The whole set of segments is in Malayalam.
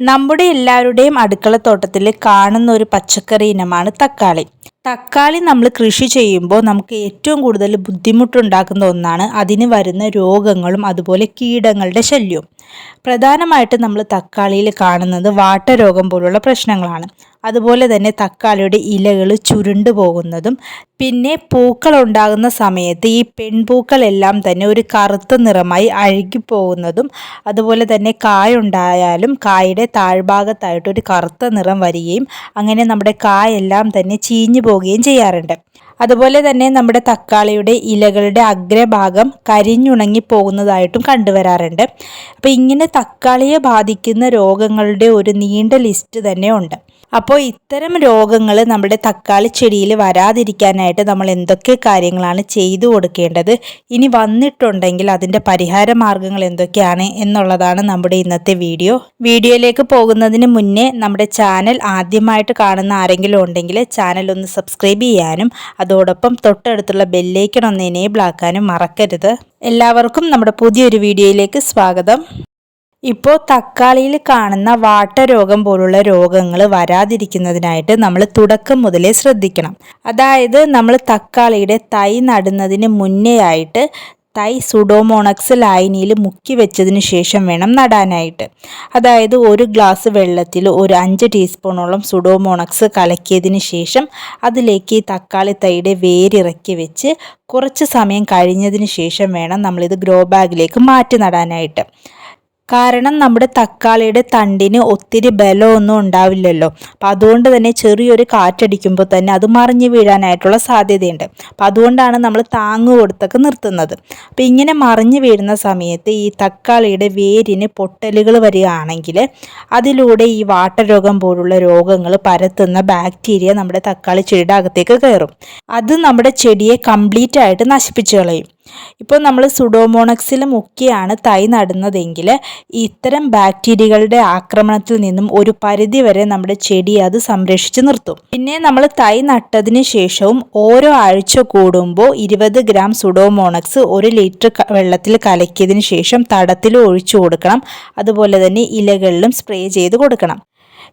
നമ്മുടെ എല്ലാവരുടെയും അടുക്കളത്തോട്ടത്തിൽ കാണുന്ന ഒരു പച്ചക്കറി ഇനമാണ് തക്കാളി. തക്കാളി നമ്മൾ കൃഷി ചെയ്യുമ്പോൾ നമുക്ക് ഏറ്റവും കൂടുതൽ ബുദ്ധിമുട്ടുണ്ടാക്കുന്ന ഒന്നാണ് അതിന് വരുന്ന രോഗങ്ങളും അതുപോലെ കീടങ്ങളുടെ ശല്യവും. പ്രധാനമായിട്ട് നമ്മൾ തക്കാളിയിൽ കാണുന്നത് വാട്ടരോഗം പോലുള്ള പ്രശ്നങ്ങളാണ്. അതുപോലെ തന്നെ തക്കാളിയുടെ ഇലകൾ ചുരുണ്ടു പോകുന്നതും പിന്നെ പൂക്കൾ ഉണ്ടാകുന്ന സമയത്ത് ഈ പെൺപൂക്കളെല്ലാം തന്നെ ഒരു കറുത്ത നിറമായി അഴുകിപ്പോകുന്നതും അതുപോലെ തന്നെ കായുണ്ടായാലും കായയുടെ താഴ്ഭാഗത്തായിട്ട് ഒരു കറുത്ത നിറം വരികയും അങ്ങനെ നമ്മുടെ കായെല്ലാം തന്നെ ചീഞ്ഞു പോവുകയും ചെയ്യാറുണ്ട്. അതുപോലെ തന്നെ നമ്മുടെ തക്കാളിയുടെ ഇലകളുടെ അഗ്രഭാഗം കരിഞ്ഞുണങ്ങി പോകുന്നതായിട്ടും കണ്ടുവരാറുണ്ട്. അപ്പോൾ ഇങ്ങനെ തക്കാളിയെ ബാധിക്കുന്ന രോഗങ്ങളുടെ ഒരു നീണ്ട ലിസ്റ്റ് തന്നെ ഉണ്ട്. അപ്പോൾ ഇത്തരം രോഗങ്ങൾ നമ്മുടെ തക്കാളി ചെടിയിൽ വരാതിരിക്കാനായിട്ട് നമ്മൾ എന്തൊക്കെ കാര്യങ്ങളാണ് ചെയ്തു കൊടുക്കേണ്ടത്? ഇനി വന്നിട്ടുണ്ടെങ്കിൽ അതിന്റെ പരിഹാര മാർഗങ്ങൾ എന്തൊക്കെയാണ് എന്നുള്ളതാണ് നമ്മുടെ ഇന്നത്തെ വീഡിയോ. വീഡിയോയിലേക്ക് പോകുന്നതിന് മുന്നേ നമ്മുടെ ചാനൽ ആദ്യമായിട്ട് കാണുന്ന ആരെങ്കിലും ഉണ്ടെങ്കിൽ ചാനൽ ഒന്ന് സബ്സ്ക്രൈബ് ചെയ്യാനും അതോടൊപ്പം തൊട്ടടുത്തുള്ള ബെല്ലേക്കൺ ഒന്ന് എനേബിൾ ആക്കാനും മറക്കരുത്. എല്ലാവർക്കും നമ്മുടെ പുതിയൊരു വീഡിയോയിലേക്ക് സ്വാഗതം. ഇപ്പോൾ തക്കാളിയിൽ കാണുന്ന വാട്ടരോഗം പോലുള്ള രോഗങ്ങൾ വരാതിരിക്കുന്നതിനായിട്ട് നമ്മൾ തുടക്കം മുതലേ ശ്രദ്ധിക്കണം. അതായത് നമ്മൾ തക്കാളിയുടെ തൈ നടുന്നതിന് മുന്നേ ആയിട്ട് തൈ സുഡോമോണക്സ് ലൈനിയിൽ മുക്കി വെച്ചതിന് ശേഷം വേണം നടാനായിട്ട്. അതായത് ഒരു ഗ്ലാസ് വെള്ളത്തിൽ ഒരു അഞ്ച് ടീസ്പൂണോളം സുഡോമോണക്സ് കലക്കിയതിന് ശേഷം അതിലേക്ക് തക്കാളി തൈയുടെ വേരിറക്കി വെച്ച് കുറച്ച് സമയം കഴിഞ്ഞതിന് ശേഷം വേണം നമ്മളിത് ഗ്രോ ബാഗിലേക്ക് മാറ്റി നടാനായിട്ട്. കാരണം നമ്മുടെ തക്കാളിയുടെ തണ്ടിന് ഒത്തിരി ബലമൊന്നും ഉണ്ടാവില്ലല്ലോ. അപ്പം അതുകൊണ്ട് തന്നെ ചെറിയൊരു കാറ്റടിക്കുമ്പോൾ തന്നെ അത് മറിഞ്ഞു വീഴാനായിട്ടുള്ള സാധ്യതയുണ്ട്. അപ്പം അതുകൊണ്ടാണ് നമ്മൾ താങ്ങ് കൊടുത്തൊക്കെ നിർത്തുന്നത്. അപ്പം ഇങ്ങനെ മറിഞ്ഞു വീഴുന്ന സമയത്ത് ഈ തക്കാളിയുടെ വേരിന് പൊട്ടലുകൾ വരികയാണെങ്കിൽ അതിലൂടെ ഈ വാട്ടരോഗം പോലുള്ള രോഗങ്ങൾ പരത്തുന്ന ബാക്ടീരിയ നമ്മുടെ തക്കാളി ചെടിയുടെ അകത്തേക്ക് കയറും. അത് നമ്മുടെ ചെടിയെ കംപ്ലീറ്റ് ആയിട്ട് നശിപ്പിച്ചു കളയും. ഇപ്പോൾ നമ്മൾ സുഡോമോണക്സിൽ മുക്കിയാണ് തൈ നടുന്നതെങ്കിൽ ഇത്തരം ബാക്ടീരിയകളുടെ ആക്രമണത്തിൽ നിന്നും ഒരു പരിധി വരെ നമ്മുടെ ചെടി അത് സംരക്ഷിച്ച് നിർത്തും. പിന്നെ നമ്മൾ തൈ നട്ടതിന് ശേഷവും ഓരോ ആഴ്ച കൂടുമ്പോൾ ഇരുപത് ഗ്രാം സുഡോമോണക്സ് ഒരു ലിറ്റർ വെള്ളത്തിൽ കലക്കിയതിന് ശേഷം തടത്തിൽ ഒഴിച്ചു കൊടുക്കണം. അതുപോലെ തന്നെ ഇലകളിലും സ്പ്രേ ചെയ്ത് കൊടുക്കണം.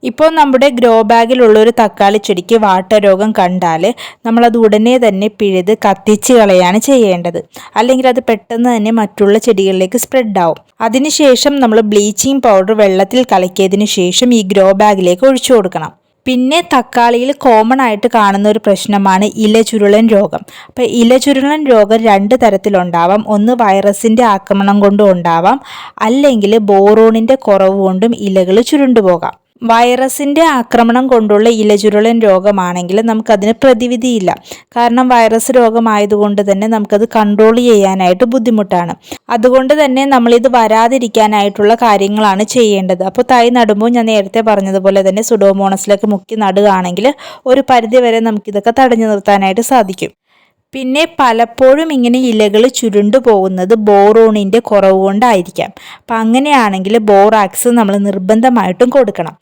ഇപ്പോൾ നമ്മുടെ ഗ്രോ ബാഗിലുള്ള ഒരു തക്കാളി ചെടിക്ക് വാട്ടരോഗം കണ്ടാൽ നമ്മളത് ഉടനെ തന്നെ പിഴുത് കത്തിച്ച് കളയാണ് ചെയ്യേണ്ടത്. അല്ലെങ്കിൽ അത് പെട്ടെന്ന് തന്നെ മറ്റുള്ള ചെടികളിലേക്ക് സ്പ്രെഡ് ആവും. അതിനുശേഷം നമ്മൾ ബ്ലീച്ചിങ് പൗഡർ വെള്ളത്തിൽ കലക്കിയതിന് ശേഷം ഈ ഗ്രോ ബാഗിലേക്ക് ഒഴിച്ചു കൊടുക്കണം. പിന്നെ തക്കാളിയിൽ കോമൺ ആയിട്ട് കാണുന്ന ഒരു പ്രശ്നമാണ് ഇലചുരുളൻ രോഗം. അപ്പോൾ ഇലചുരുളൻ രോഗം രണ്ട് തരത്തിലുണ്ടാവാം. ഒന്ന് വൈറസിന്റെ ആക്രമണം കൊണ്ടും ഉണ്ടാവാം. അല്ലെങ്കിൽ ബോറോണിന്റെ കുറവ് കൊണ്ടും ഇലകൾ ചുരുണ്ടുപോകാം. വൈറസിന്റെ ആക്രമണം കൊണ്ടുള്ള ഇലചുരുളൻ രോഗമാണെങ്കിൽ നമുക്കതിന് പ്രതിവിധിയില്ല. കാരണം വൈറസ് രോഗമായതുകൊണ്ട് തന്നെ നമുക്കത് കൺട്രോൾ ചെയ്യാനായിട്ട് ബുദ്ധിമുട്ടാണ്. അതുകൊണ്ട് തന്നെ നമ്മളിത് വരാതിരിക്കാനായിട്ടുള്ള കാര്യങ്ങളാണ് ചെയ്യേണ്ടത്. അപ്പോൾ തൈ നടുമ്പോൾ ഞാൻ നേരത്തെ പറഞ്ഞതുപോലെ തന്നെ സുഡോമോണസിലേക്ക് മുക്കി നടുകയാണെങ്കിൽ ഒരു പരിധി വരെ നമുക്കിതൊക്കെ തടഞ്ഞു നിർത്താനായിട്ട് സാധിക്കും. പിന്നെ പലപ്പോഴും ഇങ്ങനെ ഇലകൾ ചുരുണ്ടു പോകുന്നത് ബോറോണിന്റെ കുറവ് കൊണ്ടായിരിക്കാം. അപ്പം അങ്ങനെയാണെങ്കിൽ ബോറാക്സ് നമ്മൾ നിർബന്ധമായിട്ടും കൊടുക്കണം.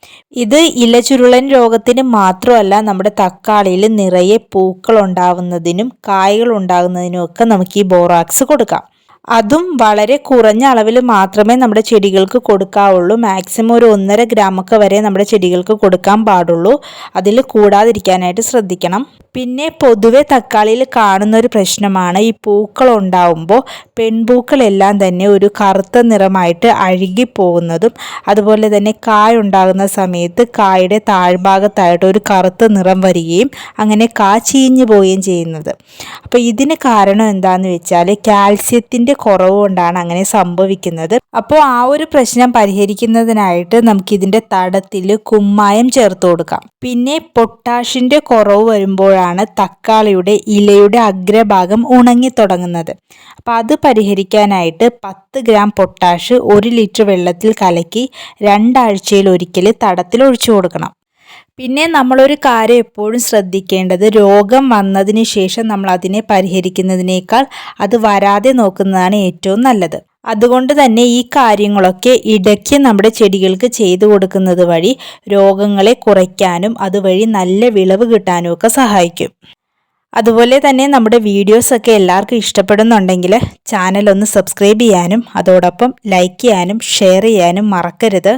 ഇത് ഇല ചുരുളൻ രോഗത്തിന് മാത്രമല്ല നമ്മുടെ തക്കാളിയിൽ നിറയെ പൂക്കൾ ഉണ്ടാവുന്നതിനും കായകൾ ഉണ്ടാകുന്നതിനും ഒക്കെ നമുക്ക് ഈ ബോറാക്സ് കൊടുക്കാം. അതും വളരെ കുറഞ്ഞ അളവിൽ മാത്രമേ നമ്മുടെ ചെടികൾക്ക് കൊടുക്കാവുള്ളൂ. മാക്സിമം ഒരു ഒന്നര ഗ്രാമൊക്കെ വരെ നമ്മുടെ ചെടികൾക്ക് കൊടുക്കാൻ പാടുള്ളൂ. അതിൽ കൂടാതിരിക്കാനായിട്ട് ശ്രദ്ധിക്കണം. പിന്നെ പൊതുവെ തക്കാളിയിൽ കാണുന്ന ഒരു പ്രശ്നമാണ് ഈ പൂക്കൾ ഉണ്ടാവുമ്പോൾ പെൺപൂക്കളെല്ലാം തന്നെ ഒരു കറുത്ത നിറമായിട്ട് അഴുകിപ്പോകുന്നതും അതുപോലെ തന്നെ കായ ഉണ്ടാകുന്ന സമയത്ത് കായുടെ താഴ്ഭാഗത്തായിട്ട് ഒരു കറുത്ത നിറം വരികയും അങ്ങനെ കാ ചീഞ്ഞു പോവുകയും ചെയ്യുന്നത്. അപ്പോൾ ഇതിന് കാരണം എന്താണെന്ന് വെച്ചാൽ കാൽസ്യത്തിന്റെ കുറവ് കൊണ്ടാണ് അങ്ങനെ സംഭവിക്കുന്നത്. അപ്പോൾ ആ ഒരു പ്രശ്നം പരിഹരിക്കുന്നതിനായിട്ട് നമുക്കിതിന്റെ തടത്തിൽ കുമ്മായം ചേർത്ത് കൊടുക്കാം. പിന്നെ പൊട്ടാഷിന്റെ കുറവ് വരുമ്പോഴാണ് തക്കാളിയുടെ ഇലയുടെ അഗ്രഭാഗം ഉണങ്ങി തുടങ്ങുന്നത്. അപ്പോൾ അത് പരിഹരിക്കാനായിട്ട് പത്ത് ഗ്രാം പൊട്ടാഷ് ഒരു ലിറ്റർ വെള്ളത്തിൽ കലക്കി രണ്ടാഴ്ചയിൽ ഒരിക്കൽ തടത്തിൽ ഒഴിച്ചു കൊടുക്കണം. പിന്നെ നമ്മളൊരു കാര്യം എപ്പോഴും ശ്രദ്ധിക്കേണ്ടത് രോഗം വന്നതിന് ശേഷം നമ്മൾ അതിനെ പരിഹരിക്കുന്നതിനേക്കാൾ അത് വരാതെ നോക്കുന്നതാണ് ഏറ്റവും നല്ലത്. അതുകൊണ്ട് തന്നെ ഈ കാര്യങ്ങളൊക്കെ ഇടയ്ക്ക് നമ്മുടെ ചെടികൾക്ക് ചെയ്തു കൊടുക്കുന്നത് വഴി രോഗങ്ങളെ കുറയ്ക്കാനും അതുവഴി നല്ല വിളവ് കിട്ടാനും ഒക്കെ സഹായിക്കും. അതുപോലെ തന്നെ നമ്മുടെ വീഡിയോസൊക്കെ എല്ലാവർക്കും ഇഷ്ടപ്പെടുന്നുണ്ടെങ്കിൽ ചാനൽ ഒന്ന് സബ്സ്ക്രൈബ് ചെയ്യാനും അതോടൊപ്പം ലൈക്ക് ചെയ്യാനും ഷെയർ ചെയ്യാനും മറക്കരുത്.